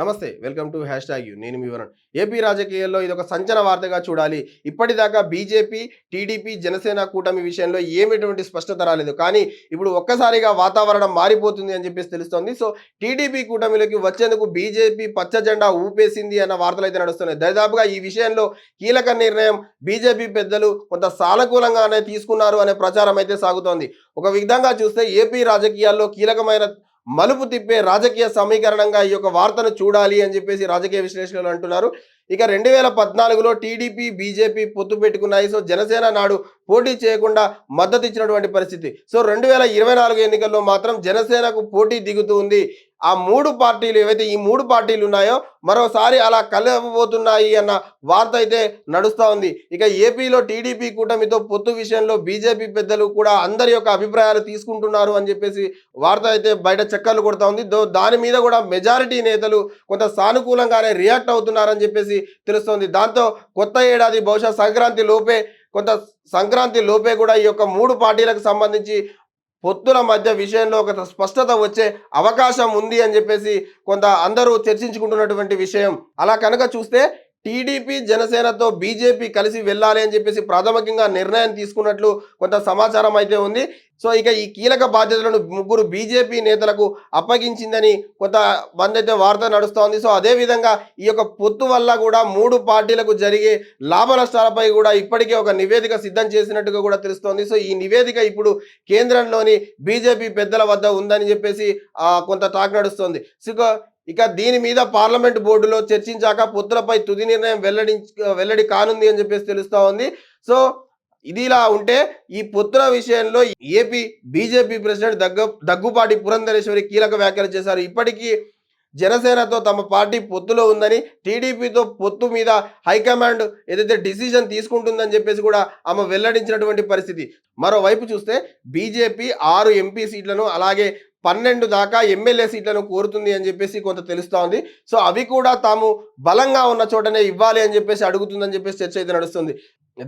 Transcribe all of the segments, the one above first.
నమస్తే welcome to hash tag U. నేను మీ వరుణ్. ఏపీ రాజకీయాల్లో ఇది ఒక సంచలన వార్తగా చూడాలి. ఇప్పటిదాకా బీజేపీ టీడీపీ జనసేన కూటమి విషయంలో ఏమిటువంటి స్పష్టత రాలేదు. కానీ ఇప్పుడు ఒక్కసారిగా వాతావరణం మారిపోతుంది అని చెప్పేసి తెలుస్తోంది. సో టీడీపీ కూటమిలోకి వచ్చేందుకు బీజేపీ పచ్చ జెండా ఊపేసింది అన్న వార్తలు అయితే నడుస్తున్నాయి. దాదాపుగా ఈ విషయంలో కీలక నిర్ణయం బీజేపీ పెద్దలు కొంత సానుకూలంగానే తీసుకున్నారు అనే ప్రచారం అయితే సాగుతోంది. ఒక విధంగా చూస్తే ఏపీ రాజకీయాల్లో కీలకమైన మలుపు తిప్పే రాజకీయ సమీకరణంగా ఈ యొక్క వార్తను చూడాలి అని చెప్పేసి రాజకీయ విశ్లేషకులు అంటున్నారు. ఇక రెండు వేల పద్నాలుగులో టీడీపీ బీజేపీ పొత్తు పెట్టుకున్నాయి. సో జనసేన నాడు పోటీ చేయకుండా మద్దతు ఇచ్చినటువంటి పరిస్థితి. సో రెండు వేల ఇరవై నాలుగు ఎన్నికల్లో మాత్రం జనసేనకు పోటీ దిగుతూ ఉంది. ఆ మూడు పార్టీలు ఏవైతే ఈ మూడు పార్టీలు ఉన్నాయో మరోసారి అలా కలవబోతున్నాయి అన్న వార్త అయితే నడుస్తూ ఉంది. ఇక ఏపీలో టీడీపీ కూటమితో పొత్తు విషయంలో బీజేపీ పెద్దలు కూడా అందరి యొక్క అభిప్రాయాలు తీసుకుంటున్నారు అని చెప్పేసి వార్త అయితే బయట చక్కర్లు కొడుతూ ఉంది. దో దాని మీద కూడా మెజారిటీ నేతలు కొంత సానుకూలంగానే రియాక్ట్ అవుతున్నారని చెప్పేసి తెలుస్తోంది. దాంతో కొత్త ఏడాది బహుశా సంక్రాంతి లోపే కొంత సంక్రాంతి లోపే కూడా ఈ యొక్క మూడు పార్టీలకు సంబంధించి పొత్తుల మధ్య విషయంలో ఒక స్పష్టత వచ్చే అవకాశం ఉంది అని చెప్పేసి కొంత అందరూ చర్చించుకుంటున్నటువంటి విషయం. అలా కనుక చూస్తే టీడీపీ జనసేనతో బీజేపీ కలిసి వెళ్ళాలి అని చెప్పేసి ప్రాథమికంగా నిర్ణయం తీసుకున్నట్లు కొంత సమాచారం అయితే ఉంది. సో ఇక ఈ కీలక బాధ్యతలను ముగ్గురు బీజేపీ నేతలకు అప్పగించిందని కొంత మందైతే వార్త నడుస్తోంది. సో అదే విధంగా ఈ యొక్క పొత్తు వల్ల కూడా మూడు పార్టీలకు జరిగే లాభ నష్టాలపై కూడా ఇప్పటికే ఒక నివేదిక సిద్ధం చేసినట్టుగా కూడా తెలుస్తోంది. సో ఈ నివేదిక ఇప్పుడు కేంద్రంలోని బీజేపీ పెద్దల వద్ద ఉందని చెప్పేసి కొంత టాక్ నడుస్తోంది. సో ఇక- దీని మీద పార్లమెంట్ బోర్డులో చర్చించాక పొత్తులపై తుది నిర్ణయం వెల్లడి వెల్లడి కానుంది అని చెప్పేసి తెలుస్తా ఉంది. సో ఇది ఇలా ఉంటే ఈ పొత్తుల విషయంలో ఏపీ బీజేపీ ప్రెసిడెంట్ దగ్గ దగ్గుపాటి పురంధరేశ్వరి కీలక వ్యాఖ్యలు చేశారు. ఇప్పటికీ జనసేనతో తమ పార్టీ పొత్తులో ఉందని టీడీపీతో పొత్తు మీద హైకమాండ్ ఏదైతే డిసిజన్ తీసుకుంటుందని చెప్పేసి కూడా ఆమె వెల్లడించినటువంటి పరిస్థితి. మరోవైపు చూస్తే బీజేపీ ఆరు ఎంపీ సీట్లను అలాగే పన్నెండు దాకా ఎమ్మెల్యే సీట్లను కోరుతుంది అని చెప్పేసి కొంత తెలుస్తూ ఉంది. సో అవి కూడా తాము బలంగా ఉన్న చోటనే ఇవ్వాలి అని చెప్పేసి అడుగుతుందని చెప్పేసి చర్చ అయితే నడుస్తుంది.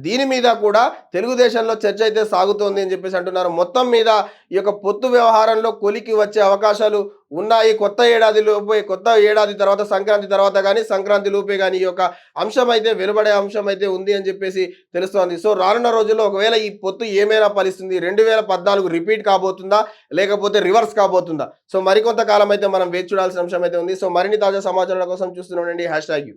దీని మీద కూడా తెలుగుదేశంలో చర్చ అయితే సాగుతోంది అని చెప్పేసి అంటున్నారు. మొత్తం మీద ఈ యొక్క పొత్తు వ్యవహారంలో కొలికి వచ్చే అవకాశాలు ఉన్నాయి. కొత్త ఏడాది లోపే కొత్త ఏడాది తర్వాత సంక్రాంతి తర్వాత కానీ సంక్రాంతి లోపే కానీ ఈ యొక్క అంశం అయితే వెలువడే అంశం అయితే ఉంది అని చెప్పేసి తెలుస్తోంది. సో రానున్న రోజుల్లో ఒకవేళ ఈ పొత్తు ఏమైనా ఫలిస్తుంది రెండు వేల పద్నాలుగు రిపీట్ కాబోతుందా? లేకపోతే రివర్స్ కాబోతుందా? సో మరికొంతకాలం అయితే మనం వేచి చూడాల్సిన అంశం అయితే ఉంది. సో మరిన్ని తాజా సమాచారాల కోసం చూస్తూనే ఉండండి. Hashtag U.